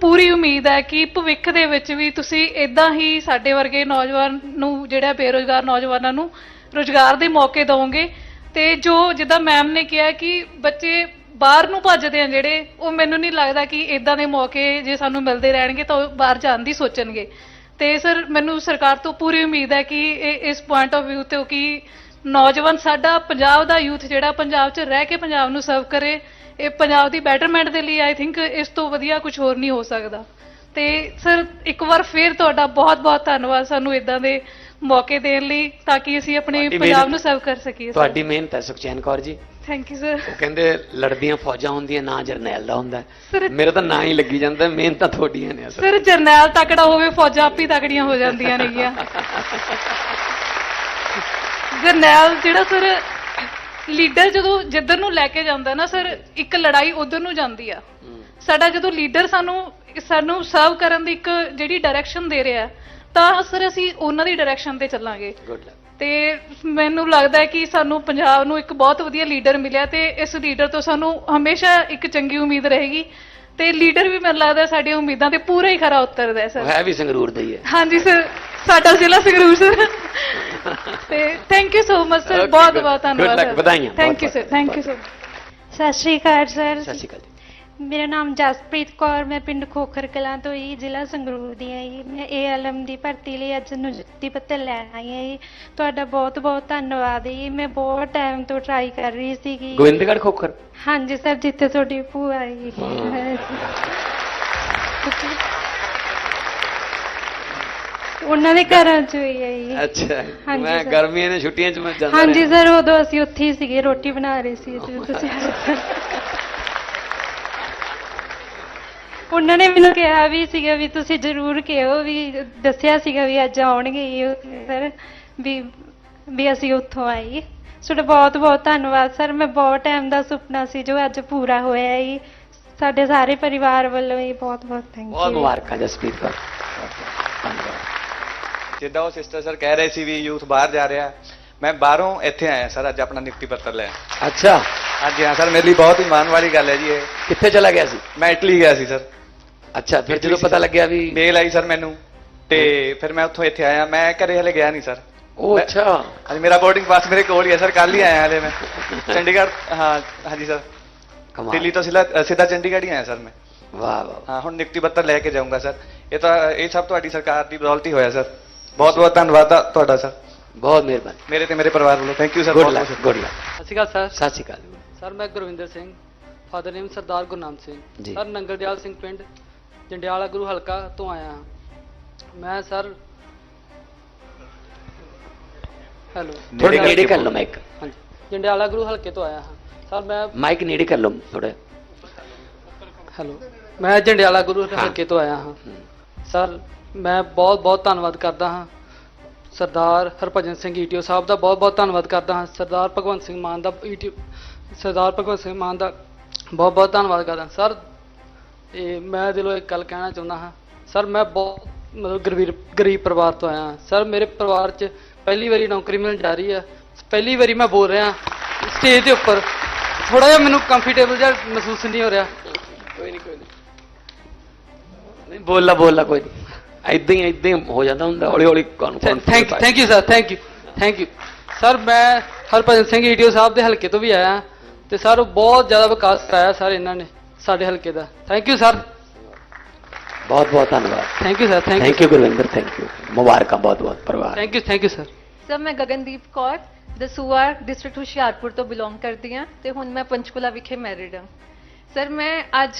ਪੂਰੀ ਉਮੀਦ ਹੈ ਕਿ ਭਵਿੱਖ ਦੇ ਵਿੱਚ ਵੀ ਤੁਸੀਂ ਇਦਾਂ ਹੀ ਸਾਡੇ ਵਰਗੇ ਨੌਜਵਾਨ ਨੂੰ, ਜਿਹੜਾ ਬੇਰੋਜ਼ਗਾਰ ਨੌਜਵਾਨਾਂ ਨੂੰ ਰੋਜ਼ਗਾਰ ਦੇ ਮੌਕੇ ਦਿਓਗੇ ਤੇ ਜੋ ਜਿੱਦਾਂ ਮੈਮ ਨੇ ਕਿਹਾ ਕਿ ਬੱਚੇ ਬਾਹਰ ਨੂੰ ਭੱਜਦੇ ਆ ਜਿਹੜੇ, ਉਹ ਮੈਨੂੰ ਨਹੀਂ ਲੱਗਦਾ ਕਿ ਇਦਾਂ ਦੇ ਮੌਕੇ ਜੇ ਸਾਨੂੰ ਮਿਲਦੇ ਰਹਿਣਗੇ ਤਾਂ ਉਹ ਬਾਹਰ ਜਾਣ ਦੀ ਸੋਚਣਗੇ। ਤੇ ਸਰ, ਮੈਨੂੰ ਸਰਕਾਰ ਤੋਂ ਪੂਰੀ ਉਮੀਦ ਹੈ ਕਿ ਇਹ, ਇਸ ਪੁਆਇੰਟ ਆਫ View ਤੋਂ ਕਿ ਨੌਜਵਾਨ ਸਾਡਾ ਪੰਜਾਬ ਦਾ ਯੂਥ ਜਿਹੜਾ ਪੰਜਾਬ 'ਚ ਰਹਿ ਕੇ ਪੰਜਾਬ ਨੂੰ ਸਰਵ ਕਰੇ। ਇਹ ਪੰਜਾਬ ਦੀ ਬੈਟਰਮੈਂਟ ਦੇ ਲਈ ਆਈ ਥਿੰਕ ਇਸ ਤੋਂ ਵਧੀਆ ਕੁਝ ਹੋਰ ਨਹੀਂ ਹੋ ਸਕਦਾ। ਤੇ ਸਰ ਇੱਕ ਵਾਰ ਫੇਰ ਤੁਹਾਡਾ ਬਹੁਤ-ਬਹੁਤ ਧੰਨਵਾਦ ਸਾਨੂੰ ਇਦਾਂ ਦੇ ਮੌਕੇ ਦੇਣ ਲਈ ਤਾਂ ਕਿ ਅਸੀਂ ਆਪਣੇ ਪੰਜਾਬ ਨੂੰ ਸਰਵ ਕਰ ਸਕੀਏ ਤੁਹਾਡੀ ਮਿਹਨਤ ਹੈ ਸੁਖਚੈਨ ਕੌਰ ਜੀ। ਥੈਂਕ ਯੂ ਸਰ ਉਹ ਕਹਿੰਦੇ ਲੜਦੀਆਂ ਫੌਜਾਂ ਹੁੰਦੀਆਂ ਨਾ ਜਰਨੈਲ ਦਾ ਹੁੰਦਾ। ਹੈ। ਮੇਰਾ ਤਾਂ ਨਾਂ ਹੀ ਲੱਗੀ ਜਾਂਦਾ ਮਿਹਨਤਾਂ ਤੁਹਾਡੀਆਂ ਨੇ ਅਸਲ। ਸਰ ਜਰਨੈਲ ਤਕੜਾ ਹੋਵੇ ਫੌਜਾਂ ਆਪੀ ਤਕੜੀਆਂ ਹੋ ਜਾਂਦੀਆਂ ਨੇਗੀਆਂ। ਜਰਨੈਲ ਜਿਹੜਾ ਸਰ ਲੀਡਰ ਜਦੋਂ ਜਿੱਧਰ ਨੂੰ ਲੈ ਕੇ ਜਾਂਦਾ ਨਾ ਸਰ ਇੱਕ ਲੜਾਈ ਉਧਰ ਨੂੰ ਜਾਂਦੀ ਆ। ਸਾਡਾ ਜਦੋਂ ਲੀਡਰ ਸਾਨੂੰ ਸਾਨੂੰ ਸਰਵ ਕਰਨ ਦੀ ਇੱਕ ਜਿਹੜੀ ਡਾਇਰੈਕਸ਼ਨ ਦੇ ਰਿਹਾ ਤਾਂ ਸਰ ਅਸੀਂ ਉਹਨਾਂ ਦੀ ਡਾਇਰੈਕਸ਼ਨ ਤੇ ਚੱਲਾਂਗੇ। ਤੇ ਮੈਨੂੰ ਲੱਗਦਾ ਹੈ ਕਿ ਸਾਨੂੰ ਪੰਜਾਬ ਨੂੰ ਇੱਕ ਬਹੁਤ ਵਧੀਆ ਲੀਡਰ ਮਿਲਿਆ ਤੇ ਇਸ ਲੀਡਰ ਤੋਂ ਸਾਨੂੰ ਹਮੇਸ਼ਾ ਇੱਕ ਚੰਗੀ ਉਮੀਦ ਰਹੇਗੀ। ਤੇ ਲੀਡਰ ਵੀ ਮੈਨੂੰ ਲੱਗਦਾ ਸਾਡੀਆਂ ਉਮੀਦਾਂ ਤੇ ਪੂਰਾ ਹੀ ਖਰਾ ਉਤਰਦਾ ਹੈ ਸਰ। ਹੈ ਵੀ ਸੰਗਰੂਰ ਦਾ ਹੀ ਹੈ। ਹਾਂਜੀ ਸਰ। ਸਾਡਾ ਜ਼ਿਲ੍ਹਾ ਸੰਗਰੂਰ ਸਰ। ਤੇ thank you so much sir Okay, ਬਹੁਤ good. ਬਹੁਤ ਧੰਨਵਾਦ Good luck, ਵਧਾਈਆਂ, ਥੈਂਕ ਯੂ ਬਹੁਤ-ਬਹੁਤ, ਸਰ ਥੈਂਕ ਯੂ ਸਰ ਸਤਿ ਸ਼੍ਰੀ ਅਕਾਲ ਸਰ ਸਤਿ ਸ਼੍ਰੀ ਅਕਾਲ ਜੀ। ਮੇਰਾ ਨਾਮ ਜਸਪ੍ਰੀਤ ਕੌਰ ਮੈਂ ਪਿੰਡ ਖੋਖਰ ਕਲਾਂ ਤੋਂ ਹੀ ਜ਼ਿਲ੍ਹਾ ਸੰਗਰੂਰ ਦੀ ਹਾਂ ਜੀ। ਮੈਂ ਏਐਲਐਮ ਦੀ ਭਰਤੀ ਲਈ ਅੱਜ ਨਿਯੁਕਤੀ ਪੱਤਰ ਲੈਣ ਆਈ ਹਾਂ ਜੀ। ਤੁਹਾਡਾ ਬਹੁਤ ਬਹੁਤ ਧੰਨਵਾਦ ਜੀ। ਮੈਂ ਬਹੁਤ ਟਾਈਮ ਤੋਂ ਟਰਾਈ ਕਰ ਰਹੀ ਸੀਗੀ। ਗੋਬਿੰਦਗੜ੍ਹ ਖੋਖਰ? ਹਾਂਜੀ ਸਰ ਜਿੱਥੇ ਤੁਹਾਡੀ ਭੂਆ ਆਈ। ਉਹਨਾਂ ਦੇ ਘਰਾਂ ਚ ਹੈ। ਜੀ ਅੱਛਾ ਹਾਂਜੀ ਮੈਂ sir। ਗਰਮੀਆਂ ਦੀਆਂ ਛੁੱਟੀਆਂ 'ਚ ਮੈਂ ਜਾਂਦਾ ਹਾਂਜੀ ਰਿਹਾ। ਸਰ ਉਦੋਂ ਅਸੀਂ ਉੱਥੇ ਹੀ ਸੀਗੇ ਰੋਟੀ ਬਣਾ ਰਹੇ ਸੀ ਜਦੋਂ ਤੁਸੀਂ ਉਹਨਾਂ ਨੇ ਮੈਨੂੰ ਕਿਹਾ ਵੀ ਸੀਗਾ ਵੀ ਤੁਸੀਂ ਜ਼ਰੂਰ ਕਿਹੋ ਵੀ ਦੱਸਿਆ ਸੀਗਾ ਵੀ ਅੱਜ ਆਉਣਗੇ ਸਰ ਵੀ ਵੀ ਅਸੀਂ ਉੱਥੋਂ ਆਏ ਤੁਹਾਡਾ ਬਹੁਤ ਬਹੁਤ ਧੰਨਵਾਦ ਸਰ ਮੈਂ ਬਹੁਤ ਟਾਈਮ ਦਾ ਸੁਪਨਾ ਸੀ ਜੋ ਅੱਜ ਪੂਰਾ ਹੋਇਆ ਹੈ ਸਾਡੇ ਸਾਰੇ ਪਰਿਵਾਰ ਵੱਲੋਂ ਹੀ ਬਹੁਤ ਬਹੁਤ ਥੈਂਕ ਬਹੁਤ ਯੂ ਮੁਬਾਰਕਾਂ ਜਸਪ੍ਰੀਤ ਕੌਰ। ਜਿੱਦਾਂ ਉਹ ਸਿਸਟਰ ਸਰ ਕਹਿ ਰਹੇ ਸੀ ਵੀ ਯੂਥ ਬਾਹਰ ਜਾ ਰਿਹਾ ਮੈਂ ਬਾਹਰੋਂ ਇੱਥੇ ਆਇਆ ਸਰ ਅੱਜ ਆਪਣਾ ਨਿਯੁਕਤੀ ਪੱਤਰ ਲੈਣ ਅੱਛਾ। ਹਾਂਜੀ ਹਾਂ ਸਰ ਮੇਰੇ ਲਈ ਬਹੁਤ ਹੀ ਮਾਣ ਵਾਲੀ ਗੱਲ ਹੈ ਜੀ ਇਹ। ਕਿੱਥੇ ਚਲਾ ਗਿਆ ਸੀ? ਮੈਂ ਇਟਲੀ ਗਿਆ ਸੀ ਸਰ ਅੱਛਾ ਫਿਰ ਜਦੋਂ ਪਤਾ ਲੱਗਿਆ ਵੀ ਮੇਲ ਆਈ ਸਰ ਮੈਨੂੰ ਤੇ ਫਿਰ ਮੈਂ ਉੱਥੋਂ ਇੱਥੇ ਆਇਆ। ਮੈਂ ਘਰੇ ਹਲੇ ਗਿਆ ਨਹੀਂ ਸਰ ਉਹ ਅੱਛਾ। ਹਾਂਜੀ ਮੇਰਾ ਬੋਰਡਿੰਗ ਪਾਸ ਮੇਰੇ ਕੋਲ ਹੀ ਹੈ ਸਰ ਕੱਲ ਹੀ ਆਇਆ ਹਲੇ ਮੈਂ। ਚੰਡੀਗੜ੍ਹ ਹਾਂ ਹਾਂਜੀ ਸਰ ਕਮਾਲ। ਦਿੱਲੀ ਤੋਂ ਸਿੱਧਾ ਸਿੱਧਾ ਚੰਡੀਗੜ੍ਹ ਹੀ ਆਇਆ ਸਰ ਮੈਂ। ਵਾਹ ਵਾਹ ਹਾਂ ਹੁਣ ਨਿਯੁਕਤੀ ਪੱਤਰ ਲੈ ਕੇ ਜਾਊਂਗਾ ਸਰ ਇਹ ਤਾਂ ਇਹ ਸਭ ਤੁਹਾਡੀ ਸਰਕਾਰ ਦੀ ਬਦੌਲਤ ਹੀ ਹੋਇਆ ਸਰ ਬਹੁਤ ਬਹੁਤ ਧੰਨਵਾਦ ਆ ਤੁਹਾਡਾ ਸਰ ਬਹੁਤ ਮਿਹਰਬਾਨੀ ਮੇਰੇ ਤੇ ਮੇਰੇ ਪਰਿਵਾਰ ਵੱਲੋਂ ਥੈਂਕ ਯੂ ਸਰ ਗੁੱਡ ਬਹੁਤ ਲੱਕ ਬਹੁਤ ਗੁੱਡ ਲੱਕ ਸਤਿ ਸ਼੍ਰੀ ਅਕਾਲ ਸਰ ਸਤਿ ਸ਼੍ਰੀ ਅਕਾਲ ਸਰ ਮੈਂ Gurwinder Singh father name Sardar Gurnam Singh ji. Sir Nangaldiyal Singh ਪਿੰਡ ਜੰਡਿਆਲਾ ਗੁਰੂ ਹਲਕਾ ਤੋਂ ਆਇਆ ਹਾਂ ਮੈਂ ਸਰ ਹੈਲੋ ਥੋੜੇ ਨੇੜੇ ਕਰ ਲਓ ਮਾਈਕ ਹਾਂਜੀ ਜੰਡਿਆਲਾ ਗੁਰੂ ਹਲਕੇ ਤੋਂ ਆਇਆ ਹਾਂ ਸਰ ਮੈਂ ਮਾਈਕ ਨੇੜੇ ਕਰ ਲਓ ਥੋੜਾ ਹੈਲੋ ਮੈਂ ਜੰਡਿਆਲਾ ਗੁਰੂ ਹਲਕੇ ਤੋਂ ਆਇਆ ਹਾਂ ਸਰ ਮੈਂ ਬਹੁਤ ਬਹੁਤ ਧੰਨਵਾਦ ਕਰਦਾ ਹਾਂ ਸਰਦਾਰ ਹਰਭਜਨ ਸਿੰਘ ਈਟੀਓ ਸਾਹਿਬ ਦਾ, ਬਹੁਤ ਬਹੁਤ ਧੰਨਵਾਦ ਕਰਦਾ ਹਾਂ ਸਰਦਾਰ ਭਗਵੰਤ ਸਿੰਘ ਮਾਨ ਦਾ, ਈਟੀਓ, ਸਰਦਾਰ ਭਗਵੰਤ ਸਿੰਘ ਮਾਨ ਦਾ, ਬਹੁਤ ਬਹੁਤ ਧੰਨਵਾਦ ਕਰਦਾ ਸਰ, ਇਹ ਮੈਂ ਦਿਲੋਂ ਇੱਕ ਗੱਲ ਕਹਿਣਾ ਚਾਹੁੰਦਾ ਹਾਂ। ਸਰ, ਮੈਂ ਬਹੁਤ ਮਤਲਬ ਗਰੀਬ ਗਰੀਬ ਪਰਿਵਾਰ ਤੋਂ ਆਇਆ ਹਾਂ। ਸਰ, ਮੇਰੇ ਪਰਿਵਾਰ 'ਚ ਪਹਿਲੀ ਵਾਰੀ ਨੌਕਰੀ ਮਿਲਣ ਜਾ ਰਹੀ ਹੈ। ਪਹਿਲੀ ਵਾਰੀ ਮੈਂ ਬੋਲ ਰਿਹਾ ਸਟੇਜ ਦੇ ਉੱਪਰ। ਥੋੜਾ ਜਿਹਾ ਮੈਨੂੰ ਕੰਫਰਟੇਬਲ ਜਿਹਾ ਮਹਿਸੂਸ ਨਹੀਂ ਹੋ ਰਿਹਾ। ਕੋਈ ਨਹੀਂ ਕੋਈ ਨਹੀਂ ਨਹੀਂ, ਬੋਲਲਾ ਬੋਲਲਾ, ਕੋਈ ਨਹੀਂ ਐਦਾਂ ਹੀ ਐਦਾਂ ਹੀ ਹੋ ਜਾਂਦਾ ਹੁੰਦਾ ਹੌਲੀ ਹੌਲੀ thank thank you sir thank you thank you sir ਮੈਂ ਹਰਭਜਨ ਸਿੰਘ ਈਟੀਓ ਸਾਹਿਬ ਦੇ ਹਲਕੇ ਤੋਂ ਵੀ ਆਇਆ ਤੇ ਸਰ ਬਹੁਤ ਜ਼ਿਆਦਾ ਵਿਕਾਸ ਕਰਾਇਆ ਸਰ ਇਹਨਾਂ ਨੇ ਸਾਡੇ ਹਲਕੇ ਦਾ। ਥੈਂਕ ਯੂ ਸਰ ਬਹੁਤ ਬਹੁਤ ਧੰਨਵਾਦ thank you sir thank you Gurwinder thank you ਮੁਬਾਰਕਾਂ ਬਹੁਤ ਬਹੁਤ ਪਰਿਵਾਰ। Thank you thank you sir sir ਮੈਂ ਗਗਨਦੀਪ ਕੌਰ ਦਸੂਆ ਡਿਸਟ੍ਰਿਕਟ ਹੁਸ਼ਿਆਰਪੁਰ ਤੋਂ ਬਿਲੋਂਗ ਕਰਦੀ ਹਾਂ ਤੇ ਹੁਣ ਮੈਂ ਪੰਚਕੂਲਾ ਵਿਖੇ ਮੈਰਿਡ ਹਾਂ। ਸਰ ਮੈਂ ਅੱਜ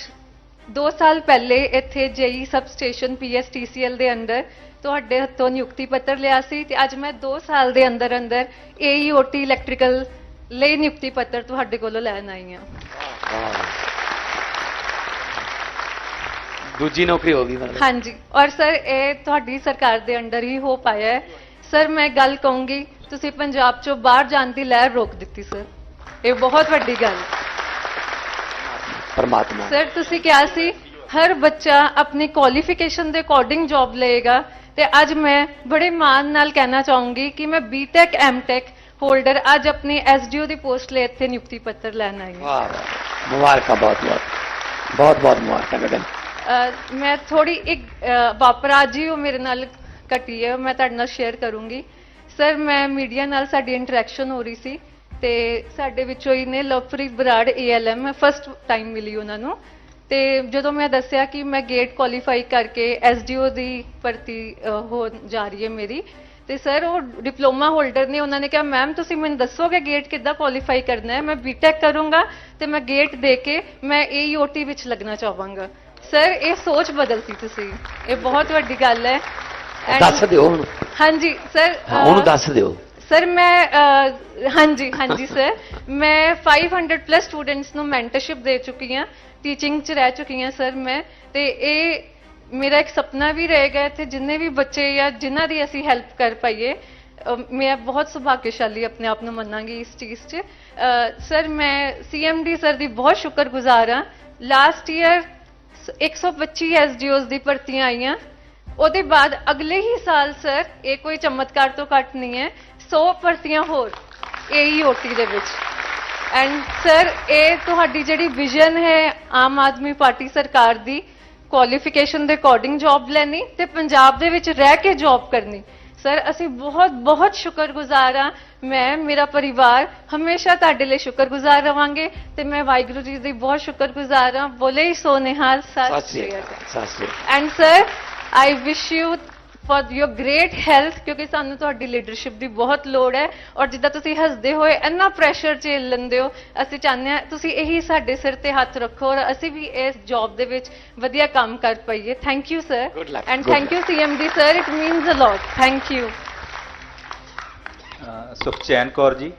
2 ਸਾਲ ਪਹਿਲੇ ਇੱਥੇ ਜੇਈ ਸਬ ਸਟੇਸ਼ਨ ਪੀਐਸਟੀਸੀਐਲ ਦੇ ਅੰਦਰ ਤੁਹਾਡੇ ਹੱਥੋਂ ਨਿਯੁਕਤੀ ਪੱਤਰ ਲਿਆ ਸੀ ਤੇ ਅੱਜ ਮੈਂ 2 ਸਾਲ ਦੇ ਅੰਦਰ ਅੰਦਰ ਏਈਓਟੀ ਇਲੈਕਟ੍ਰੀਕਲ ਲਈ ਨਿਯੁਕਤੀ ਪੱਤਰ ਤੁਹਾਡੇ ਕੋਲੋਂ ਲੈਣ ਆਈ ਹਾਂ। ਦੂਜੀ ਨੌਕਰੀ ਹੋ ਗਈ ਮਤਲਬ ਹਾਂਜੀ। ਔਰ ਸਰ ਇਹ ਤੁਹਾਡੀ ਸਰਕਾਰ ਦੇ ਅੰਡਰ ਹੀ ਹੋ ਪਾਇਆ ਹੈ। ਸਰ ਮੈਂ ਗੱਲ ਕਹੂੰਗੀ ਤੁਸੀਂ ਪੰਜਾਬ ਚੋਂ ਬਾਹਰ ਜਾਣ ਦੀ ਲਹਿਰ ਰੋਕ ਦਿੱਤੀ ਸਰ। ਇਹ ਬਹੁਤ ਵੱਡੀ ਗੱਲ ਹੈ। ਪਰਮਾਤਮਾ। ਸਰ ਤੁਸੀਂ ਕਿਹਾ ਸੀ ਹਰ ਬੱਚਾ ਆਪਣੀ ਕੁਆਲੀਫਿਕੇਸ਼ਨ ਦੇ ਅਕੋਰਡਿੰਗ ਜੌਬ ਲਏਗਾ ਤੇ ਅੱਜ ਮੈਂ ਬੜੇ ਮਾਣ ਨਾਲ ਕਹਿਣਾ ਚਾਹੂੰਗੀ ਕਿ ਮੈਂ ਬੀਟੈਕ ਐਮਟੈਕ ਹੋਲਡਰ ਅੱਜ ਆਪਣੀ ਐਸਡੀਓ ਦੀ ਪੋਸਟ ਲਈ ਇੱਥੇ ਨਿਯੁਕਤੀ ਪੱਤਰ ਲੈਣ ਆਈ ਹਾਂ। ਵਾਹ ਮੁਬਾਰਕਾਂ ਬਹੁਤ ਬਹੁਤ। ਬਹੁਤ ਬਹੁਤ ਮੁਬਾਰਕਾਂ ਅਹ ਮੈਂ ਥੋੜੀ ਇੱਕ ਵਾਪਰਾ ਜੀ ਉਹ ਮੇਰੇ ਨਾਲ ਘਟੀ ਹੈ ਮੈਂ ਤੁਹਾਡੇ ਨਾਲ ਸ਼ੇਅਰ ਕਰੂੰਗੀ। ਸਰ ਮੈਂ ਮੀਡੀਆ ਨਾਲ ਸਾਡੀ ਇੰਟਰੈਕਸ਼ਨ ਹੋ ਰਹੀ ਸੀ। ਤੇ ਸਾਡੇ ਵਿੱਚੋਂ ਹੀ ਨੇ ਲਵਪ੍ਰੀਤ ਬਰਾੜ ਏਐਲਐਮ ਮੈਂ ਫਸਟ ਟਾਈਮ ਮਿਲੀ ਉਹਨਾਂ ਨੂੰ। ਤੇ ਜਦੋਂ ਮੈਂ ਦੱਸਿਆ ਕਿ ਮੈਂ ਗੇਟ ਕੁਆਲੀਫਾਈ ਕਰਕੇ ਐਸਡੀਓ ਦੀ ਭਰਤੀ ਹੋ ਜਾ ਰਹੀ ਹੈ ਮੇਰੀ ਤੇ ਸਰ ਉਹ ਡਿਪਲੋਮਾ ਹੋਲਡਰ ਨੇ ਉਹਨਾਂ ਨੇ ਕਿਹਾ ਮੈਮ ਤੁਸੀਂ ਮੈਨੂੰ ਦੱਸੋਗੇ ਗੇਟ ਕਿੱਦਾਂ ਕੁਆਲੀਫਾਈ ਕਰਨਾ ਹੈ? ਮੈਂ ਬੀਟੈਕ ਕਰੂੰਗਾ ਤੇ ਮੈਂ ਗੇਟ ਦੇ ਕੇ ਮੈਂ ਏਈਓਟੀ ਵਿੱਚ ਲੱਗਣਾ ਚਾਹਾਂਗਾ। ਸਰ ਇਹ ਸੋਚ ਬਦਲਤੀ ਤੁਸੀਂ। ਇਹ ਬਹੁਤ ਵੱਡੀ ਗੱਲ ਹੈ। And- ਦੱਸ ਦਿਓ ਹੁਣ। ਹਾਂਜੀ ਸਰ ਉਹਨੂੰ ਦੱਸ ਦਿਓ। ਸਰ ਮੈਂ ਅਹ, ਹਾਂਜੀ ਹਾਂਜੀ ਸਰ ਮੈਂ 500 ਪਲੱਸ ਸਟੂਡੈਂਟਸ ਨੂੰ ਮੈਂਟਰਸ਼ਿਪ ਦੇ ਚੁੱਕੀ ਹਾਂ ਟੀਚਿੰਗ 'ਚ ਰਹਿ ਚੁੱਕੀ ਹਾਂ ਸਰ ਮੈਂ। ਤੇ ਇਹ ਮੇਰਾ ਇੱਕ ਸੁਪਨਾ ਵੀ ਰਹੇਗਾ ਇੱਥੇ ਜਿੰਨੇ ਵੀ ਬੱਚੇ ਜਾਂ ਜਿਨ੍ਹਾਂ ਦੀ ਅਸੀਂ ਹੈਲਪ ਕਰ ਪਾਈਏ ਅਹ, ਮੈਂ ਬਹੁਤ ਸੁਭਾਗਿਆਸ਼ਾਲੀ ਆਪਣੇ ਆਪ ਨੂੰ ਮੰਨਾਂਗੀ ਇਸ ਚੀਜ਼ 'ਚ। ਅਹ, ਸਰ ਮੈਂ ਸੀਐਮਡੀ ਸਰ ਦੀ ਬਹੁਤ ਸ਼ੁਕਰਗੁਜ਼ਾਰ ਹਾਂ। ਲਾਸਟ ਈਅਰ 125 ਐਸਡੀਓਜ਼ ਦੀ ਭਰਤੀਆਂ ਆਈਆਂ। ਉਹਦੇ ਬਾਅਦ ਅਗਲੇ ਹੀ ਸਾਲ ਸਰ ਇਹ ਕੋਈ ਚਮਤਕਾਰ ਤੋਂ ਘੱਟ ਨਹੀਂ ਹੈ। 100 ਭਰਤੀਆਂ ਹੋਰ ਏਈਓਟੀ ਦੇ ਵਿੱਚ। ਐਂਡ ਸਰ ਇਹ ਤੁਹਾਡੀ ਜਿਹੜੀ ਵਿਜ਼ਨ ਹੈ ਆਮ ਆਦਮੀ ਪਾਰਟੀ ਸਰਕਾਰ ਦੀ ਕੁਆਲੀਫਿਕੇਸ਼ਨ ਦੇ ਅਕੋਰਡਿੰਗ ਜੌਬ ਲੈਣੀ ਤੇ ਪੰਜਾਬ ਦੇ ਵਿੱਚ ਰਹਿ ਕੇ ਜੌਬ ਕਰਨੀ। ਸਰ ਅਸੀਂ ਬਹੁਤ ਬਹੁਤ ਸ਼ੁਕਰਗੁਜ਼ਾਰ ਹਾਂ। ਮੈਂ ਮੇਰਾ ਪਰਿਵਾਰ ਹਮੇਸ਼ਾ ਤੁਹਾਡੇ ਲਈ ਸ਼ੁਕਰਗੁਜ਼ਾਰ ਰਵਾਂਗੇ ਤੇ ਮੈਂ ਵਾਹਿਗੁਰੂ ਜੀ ਦੀ ਬਹੁਤ ਸ਼ੁਕਰਗੁਜ਼ਾਰ ਹਾਂ। ਬੋਲੇ ਹੀ ਸੋ ਨਿਹਾਲ। ਸਤਿ ਸਤਿ ਸ਼੍ਰੀ ਸ਼੍ਰੀ ਅਕਾਲ ਅਕਾਲ। ਸਤਿ ਸ਼੍ਰੀ ਅਕਾਲ। And sir I wish you for your great health ਕਿਉਂਕਿ ਸਾਨੂੰ ਤੁਹਾਡੀ ਲੀਡਰਸ਼ਿਪ ਦੀ ਬਹੁਤ ਲੋੜ ਹੈ। ਔਰ ਜਿੱਦਾਂ ਤੁਸੀਂ ਹੱਸਦੇ ਹੋਏ ਇੰਨਾ ਪ੍ਰੈਸ਼ਰ ਝੇਲ ਲੈਂਦੇ ਹੋ ਅਸੀਂ ਚਾਹੁੰਦੇ ਹਾਂ ਤੁਸੀਂ ਇਹੀ ਸਾਡੇ ਸਿਰ ਤੇ ਹੱਥ ਰੱਖੋ ਔਰ ਅਸੀਂ ਵੀ ਇਸ ਜੌਬ ਦੇ ਵਿੱਚ ਵਧੀਆ ਕੰਮ ਕਰ ਪਾਈਏ। Thank you sir and thank you CMD sir it means a lot thank you Sukhchain Kaur ji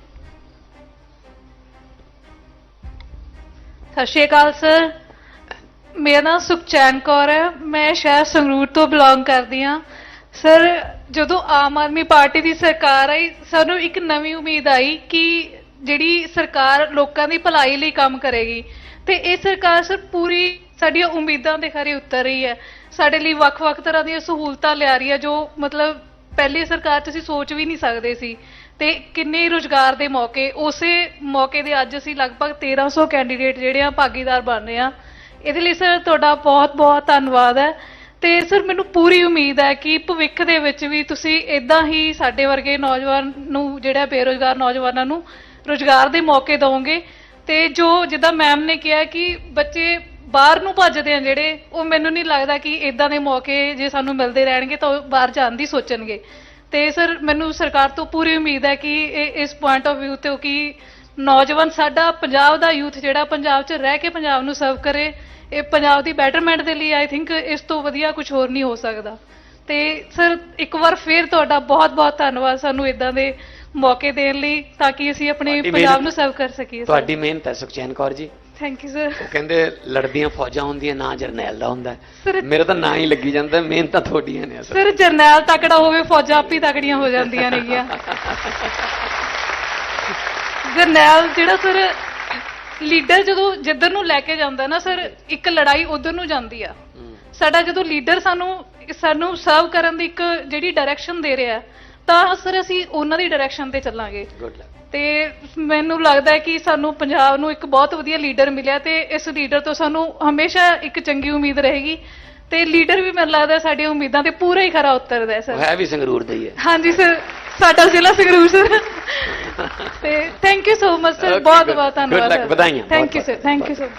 ਸਤਿ ਸ਼੍ਰੀ ਅਕਾਲ ਸਰ ਮੇਰਾ ਨਾਮ ਸੁਖਚੈਨ ਕੌਰ ਹੈ। ਮੈਂ ਸ਼ਹਿਰ ਸੰਗਰੂਰ ਤੋਂ ਬਿਲੋਂਗ ਕਰਦੀ ਹਾਂ। ਸਰ, ਜਦੋਂ ਆਮ ਆਦਮੀ ਪਾਰਟੀ ਦੀ ਸਰਕਾਰ ਆਈ, ਸਾਨੂੰ ਇੱਕ ਨਵੀਂ ਉਮੀਦ ਆਈ ਕਿ ਜਿਹੜੀ ਸਰਕਾਰ ਲੋਕਾਂ ਦੀ ਭਲਾਈ ਲਈ ਕੰਮ ਕਰੇਗੀ, ਤੇ ਇਹ ਸਰਕਾਰ ਸਰ ਪੂਰੀ ਸਾਡੀਆਂ ਉਮੀਦਾਂ ਦੇ ਖਰੇ ਉਤਰ ਰਹੀ ਹੈ। ਸਾਡੇ ਲਈ ਵੱਖ-ਵੱਖ ਤਰ੍ਹਾਂ ਦੀਆਂ ਸਹੂਲਤਾਂ ਲਿਆ ਰਹੀ ਹੈ, ਜੋ ਮਤਲਬ ਪਹਿਲੀ ਸਰਕਾਰ 'ਚ ਅਸੀਂ ਸੋਚ ਵੀ ਨਹੀਂ ਸਕਦੇ ਸੀ। ਤੇ ਕਿੰਨੇ ਰੁਜ਼ਗਾਰ ਦੇ ਮੌਕੇ, ਉਸੇ ਮੌਕੇ ਦੇ ਅੱਜ ਅਸੀਂ ਲਗਭਗ 1300 ਕੈਂਡੀਡੇਟ ਜਿਹੜੇ ਆ ਭਾਗੀਦਾਰ ਬਣ ਰਹੇ ਆ। ਇਹਦੇ ਲਈ ਸਰ ਤੁਹਾਡਾ ਬਹੁਤ-ਬਹੁਤ ਧੰਨਵਾਦ ਹੈ। ਤੇ ਸਰ, ਮੈਨੂੰ ਪੂਰੀ ਉਮੀਦ ਹੈ ਕਿ ਭਵਿੱਖ ਦੇ ਵਿੱਚ ਵੀ ਤੁਸੀਂ ਇਦਾਂ ਹੀ ਸਾਡੇ ਵਰਗੇ ਨੌਜਵਾਨ ਨੂੰ, ਜਿਹੜਾ ਬੇਰੁਜ਼ਗਾਰ ਨੌਜਵਾਨਾਂ ਨੂੰ ਰੁਜ਼ਗਾਰ ਦੇ ਮੌਕੇ ਦਿਓਗੇ ਤੇ ਜੋ ਜਿੱਦਾਂ ਮੈਮ ਨੇ ਕਿਹਾ ਕਿ ਬੱਚੇ ਬਾਹਰ ਨੂੰ ਭੱਜਦੇ ਆ ਜਿਹੜੇ, ਉਹ ਮੈਨੂੰ ਨਹੀਂ ਲੱਗਦਾ ਕਿ ਇਦਾਂ ਦੇ ਮੌਕੇ ਜੇ ਸਾਨੂੰ ਮਿਲਦੇ ਰਹਿਣਗੇ ਤਾਂ ਉਹ ਬਾਹਰ ਜਾਣ ਦੀ ਸੋਚਣਗੇ। ਤੇ ਸਰ, ਮੈਨੂੰ ਸਰਕਾਰ ਤੋਂ ਪੂਰੀ ਉਮੀਦ ਹੈ ਕਿ ਇਹ, ਇਸ ਪੁਆਇੰਟ ਆਫ View ਤੋਂ ਕਿ ਨੌਜਵਾਨ ਸਾਡਾ ਪੰਜਾਬ ਦਾ ਯੂਥ ਜਿਹੜਾ ਪੰਜਾਬ 'ਚ ਰਹਿ ਕੇ ਪੰਜਾਬ ਨੂੰ ਸਰਵ ਕਰੇ। ਇਹ ਪੰਜਾਬ ਦੀ ਬੈਟਰਮੈਂਟ ਦੇ ਲਈ ਆਈ ਥਿੰਕ ਇਸ ਤੋਂ ਵਧੀਆ ਕੁਝ ਹੋਰ ਨਹੀਂ ਹੋ ਸਕਦਾ। ਤੇ ਸਰ ਇੱਕ ਵਾਰ ਫੇਰ ਤੁਹਾਡਾ ਬਹੁਤ-ਬਹੁਤ ਧੰਨਵਾਦ ਸਾਨੂੰ ਇਦਾਂ ਦੇ ਮੌਕੇ ਦੇਣ ਲਈ ਤਾਂ ਕਿ ਅਸੀਂ ਆਪਣੇ ਪੰਜਾਬ ਨੂੰ ਸਰਵ ਕਰ ਸਕੀਏ ਤੁਹਾਡੀ ਮਿਹਨਤ ਹੈ ਸੁਖਚੈਨ ਕੌਰ ਜੀ। ਥੈਂਕ ਯੂ ਸਰ ਉਹ ਕਹਿੰਦੇ ਲੜਦੀਆਂ ਫੌਜਾਂ ਹੁੰਦੀਆਂ ਨਾ ਜਰਨੈਲ ਦਾ ਹੁੰਦਾ। ਸਰ ਮੇਰਾ ਤਾਂ ਨਾਂ ਹੀ ਲੱਗੀ ਜਾਂਦਾ ਮਿਹਨਤਾਂ ਤੁਹਾਡੀਆਂ ਨੇ ਅਸਲ। ਸਰ ਜਰਨੈਲ ਤਕੜਾ ਹੋਵੇ ਫੌਜਾਂ ਆਪੀ ਤਕੜੀਆਂ ਹੋ ਜਾਂਦੀਆਂ ਨੇਗੀਆਂ। ਜਰਨੈਲ ਜਿਹੜਾ ਸਰ ਲੀਡਰ ਜਦੋਂ ਜਿੱਧਰ ਨੂੰ ਲੈ ਕੇ ਜਾਂਦਾ ਨਾ ਸਰ ਇੱਕ ਲੜਾਈ ਉਧਰ ਨੂੰ ਜਾਂਦੀ ਆ। ਸਾਡਾ ਜਦੋਂ ਲੀਡਰ ਸਾਨੂੰ ਸਾਨੂੰ ਸਰਵ ਕਰਨ ਦੀ ਇੱਕ ਜਿਹੜੀ ਡਾਇਰੈਕਸ਼ਨ ਦੇ ਰਿਹਾ ਤਾਂ ਸਰ ਅਸੀਂ ਉਹਨਾਂ ਦੀ ਡਾਇਰੈਕਸ਼ਨ ਤੇ ਚੱਲਾਂਗੇ. ਤੇ ਮੈਨੂੰ ਲੱਗਦਾ ਹੈ ਕਿ ਸਾਨੂੰ ਪੰਜਾਬ ਨੂੰ ਇੱਕ ਬਹੁਤ ਵਧੀਆ ਲੀਡਰ ਮਿਲਿਆ ਤੇ ਇਸ ਲੀਡਰ ਤੋਂ ਸਾਨੂੰ ਹਮੇਸ਼ਾ ਇੱਕ ਚੰਗੀ ਉਮੀਦ ਰਹੇਗੀ। ਤੇ ਲੀਡਰ ਵੀ ਮੈਨੂੰ ਲੱਗਦਾ ਸਾਡੀਆਂ ਉਮੀਦਾਂ ਤੇ ਪੂਰਾ ਹੀ ਖਰਾ ਉਤਰਦਾ ਹੈ ਉਹ ਸਰ ਹੈ ਵੀ ਸੰਗਰੂਰ ਦਾ ਹੀ ਹੈ। ਹਾਂਜੀ ਸਰ। ਸਾਡਾ ਜ਼ਿਲ੍ਹਾ ਸੰਗਰੂਰ ਸਰ। ਤੇ thank you so much sir ਬਹੁਤ. ਬਹੁਤ ਧੰਨਵਾਦ ਵਧਾਈਆਂ, thank you sir thank you sir